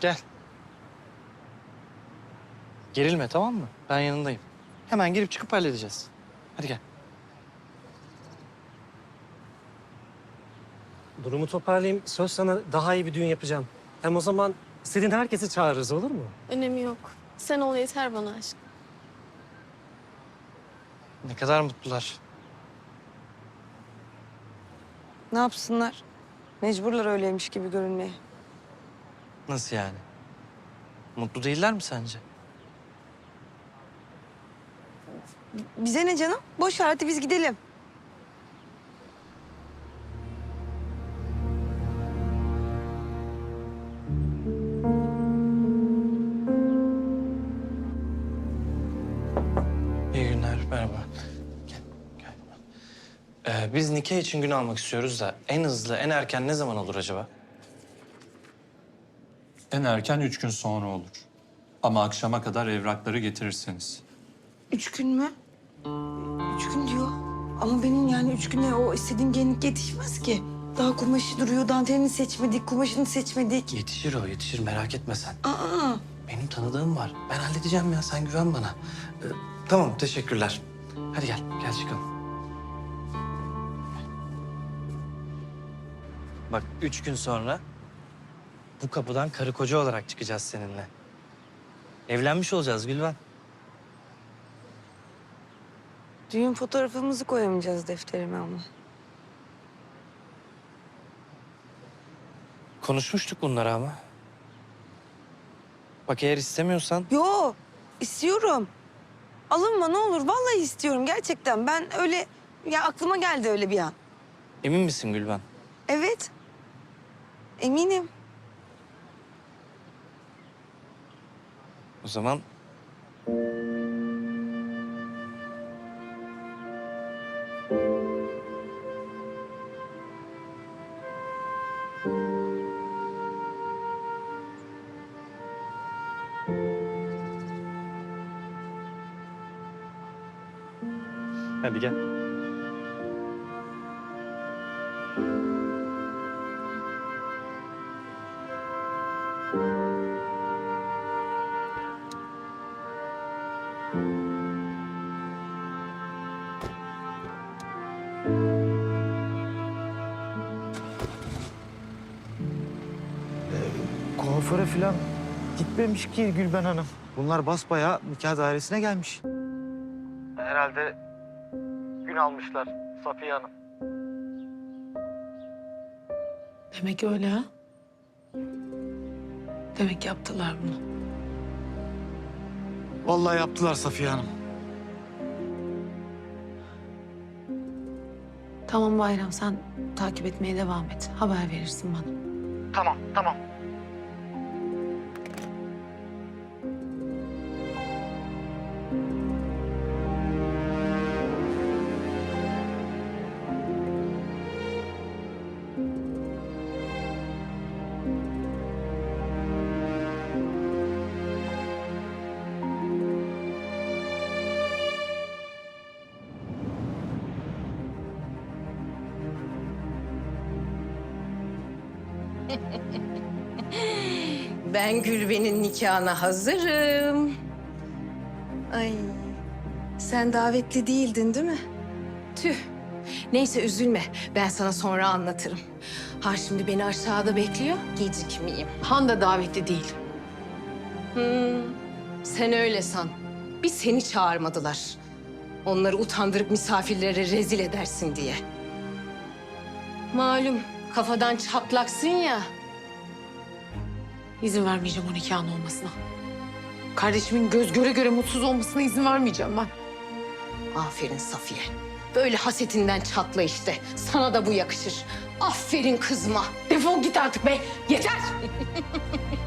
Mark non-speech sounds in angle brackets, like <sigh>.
Gel. Gerilme tamam mı? Ben yanındayım. Hemen girip çıkıp halledeceğiz. Hadi gel. Durumu toparlayayım. Söz sana daha iyi bir düğün yapacağım. Hem o zaman istediğin herkesi çağırırız olur mu? Önemi yok. Sen ol yeter bana aşk. Ne kadar mutlular. Ne yapsınlar? Mecburlar öyleymiş gibi görünmeye. Nasıl yani? Mutlu değiller mi sence? Bize ne canım? Boş ver hadi biz gidelim. İyi günler, merhaba. Gel, gel. Ee, biz nikah için gün almak istiyoruz da en hızlı, en erken ne zaman olur acaba? En erken üç gün sonra olur. Ama akşama kadar evrakları getirirseniz. Üç gün mü? Üç gün diyor. Ama benim yani üç güne o istediğim gelinlik yetişmez ki. Daha kumaşı duruyor, dantelini seçmedik, kumaşını seçmedik. Yetişir o, yetişir. Merak etme sen. Aa, Benim tanıdığım var. Ben halledeceğim ya, sen güven bana. Ee, tamam, teşekkürler. Hadi gel, gel çıkalım. Bak, üç gün sonra bu kapıdan karı koca olarak çıkacağız seninle. Evlenmiş olacağız Gülben. düğün fotoğrafımızı koyamayacağız defterime ama. Konuşmuştuk bunları ama. Bak eğer istemiyorsan Yo, istiyorum. Alınma ne olur. Vallahi istiyorum gerçekten. Ben öyle ya aklıma geldi öyle bir an. emin misin Gülben? Evet. Eminim. O zaman Hadi gel. Kuaföre falan gitmemiş ki Gülben Hanım. Bunlar basbayağı nikah dairesine gelmiş. Herhalde gün almışlar Safiye Hanım. Demek öyle ha? Demek yaptılar bunu. Vallahi yaptılar Safiye Hanım. Tamam Bayram sen takip etmeye devam et. Haber verirsin bana. Tamam, tamam. <laughs> Ben Gülben'in nikahına hazırım. Ay, sen davetli değildin değil mi? Tüh. Neyse üzülme. Ben sana sonra anlatırım. Ha şimdi beni aşağıda bekliyor. Gecikmeyeyim. Han da davetli değil. Hmm, sen öyle san. Bir seni çağırmadılar. Onları utandırıp misafirlere rezil edersin diye. Malum kafadan çatlaksın ya. İzin vermeyeceğim o nikahın olmasına. Kardeşimin göz göre göre mutsuz olmasına izin vermeyeceğim ben. Aferin Safiye. Böyle hasetinden çatla işte. Sana da bu yakışır. Aferin kızma. Defol git artık be. Yeter. <laughs>